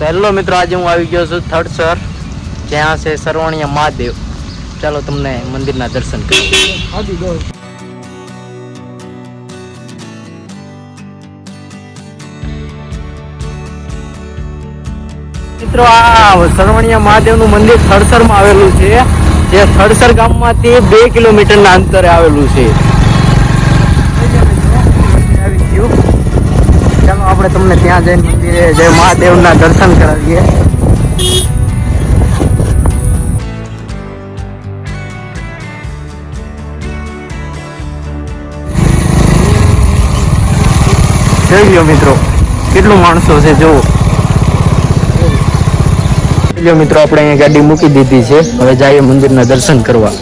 Hello મિત્રો, આજે હું આવી ગયો છું થર્ડ સર જ્યાં છે સરવણીય મહાદેવ. ચાલો તમને મંદિરના દર્શન કરીએ. મિત્રો, આ સરવણીયા મહાદેવનું મંદિર થડસરમાં આવેલું છે. જે થડસર ગામમાંથી બે કિલોમીટરના અંતરે આવેલું છે. આપણે તમને ત્યાં જઈને મંદિરે જય મહાદેવના દર્શન કરાવીએ. જોઈ લ્યો મિત્રો, કેટલું માણસો છે જોવો મિત્રો, આપણે અહીંયા ગાડી મૂકી દીધી છે. હવે જઈએ મંદિરના દર્શન કરવા.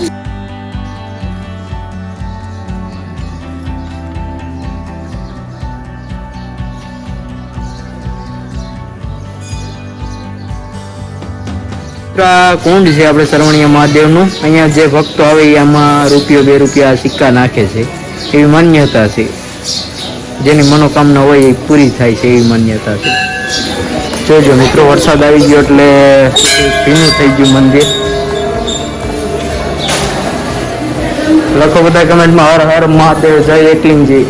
કુંડ છે આપણે સરવણીય મહાદેવનું. અહીંયા જે ભક્તો આવે એ આમાં રૂપિયો, બે રૂપિયા સિક્કા નાખે છે. એવી માન્યતા છે. જેની મનોકામના હોય એ પૂરી થાય છે એવી માન્યતા છે. જોજો મિત્રો, વરસાદ આવી ગયો એટલે ભીનું થઈ ગયું મંદિર. લખો બધા કમેન્ટમાં, હર હર મહાદેવ, જય એકલિંગજી.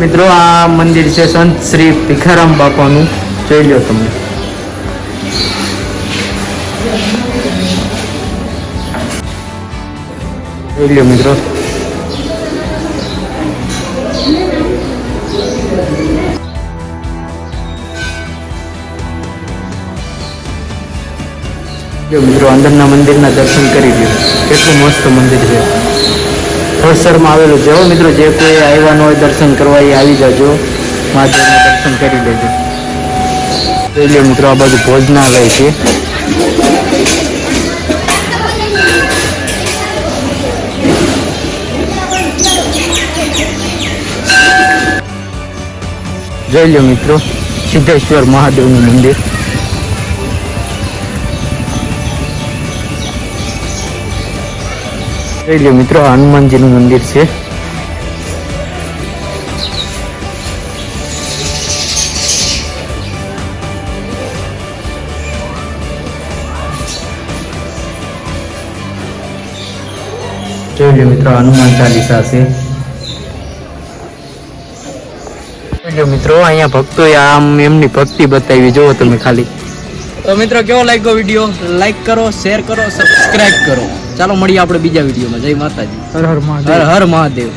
મિત્રો, આ મંદિર છે સંત શ્રી ભિખારામ બાપાનું. જોઈ લો તમે. મિત્રો. મિત્રો, અંદરના મંદિરના દર્શન કરી લ્યો. કેટલું મસ્ત મંદિર છે. થળસરમાં આવેલું હો મિત્રો, જે કોઈ આવ્યા ન હોય દર્શન કરવા, એ આવી જાજો. મહાદેવના દર્શન કરી લેજો. જોઈ લો મિત્રો, આ બાજુ ભોજનાલય છે. જોઈ લો મિત્રો, સિદ્ધેશ્વર મહાદેવનું મંદિર. જોઈ લો મિત્રો આ હનુમાનજીનું મંદિર છે જોઈ લો મિત્રો હનુમાન ચાલીસા છે જોઈ લો મિત્રો અહીંયા ભક્તોએ આમ એમની ભક્તિ બતાવી જુઓ તમે ખાલી તો મિત્રો કેવો લાગ્યો વીડિયો લાઈક કરો શેર કરો સબસ્ક્રાઇબ કરો. ચાલો મળીએ આપણે બીજા વિડીયોમાં જય માતાજી. હર હર મહાદેવ. હર હર મહાદેવ.